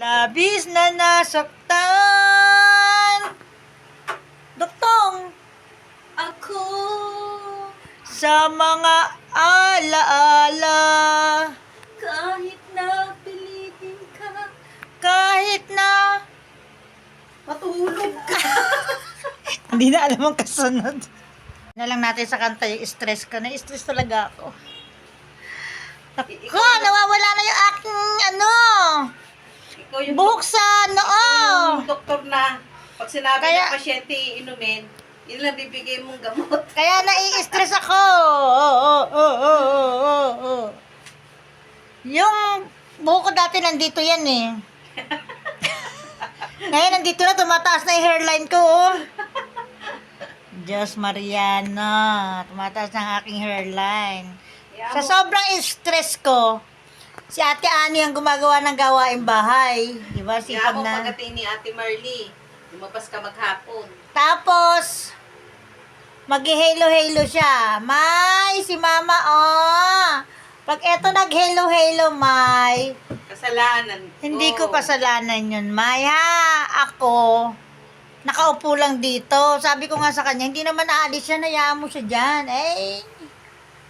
Labis na nasaktan. Duktong Ako sa mga alaala. kahit na pilitin ka Kahit na matulog ka. hindi na alam ang kasunod. Na lang natin sa kanta yung stress ko. Na-stress talaga ako. Ako, nawawala Yung, buhok sa noo. yung doktor na pag sinabi Kaya- ng pasyente inumin, yun lang bibigay mong gamot. Kaya nai-stress ako. Oo, oo, oo, oo, oo, oo. Yung buhok ko dati nandito yan eh. Ngayon nandito na, tumataas na yung hairline ko. Oh. Diyos Mariana, tumataas na ang aking hairline. Sa sobrang stress ko, si Ate Ani ang gumagawa ng gawaing bahay. Di ba? Kaya Sipag ako na. pagdating ni Ate Marley, lumabas ka maghapon. Tapos, mag-halo-halo siya. May, si mama, oh. Pag eto nag-halo-halo, May, Kasalanan ko. hindi ko kasalanan yun, May, ha? Ako, nakaupo lang dito. Sabi ko nga sa kanya, hindi naman aalis siya, nayaan mo siya dyan. Eh,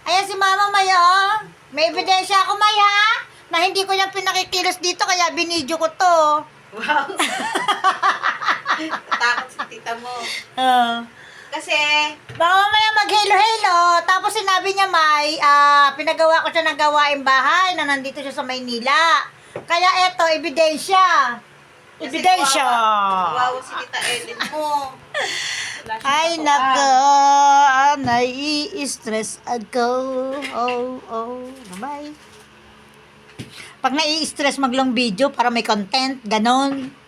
ayan si mama, May, oh. May ebidensya ako, May, ha? Na hindi ko yan pinakikilos dito, kaya binidyo ko to. Wow. Takot si tita mo. Oh. Kasi, Baka mamaya mag-hello-hello. Tapos sinabi niya, May, ah, pinagawa ko siya ng gawaing bahay na nandito siya sa Maynila. Kaya eto, ebidensya. kasi Ebidensya. Kawawa si tita Ellen mo. Wala siyang Ay, katuan. nako. Nai-stress ako. Oh, oh. Bye. Pag nai-stress, mag-long video para may content. Ganon.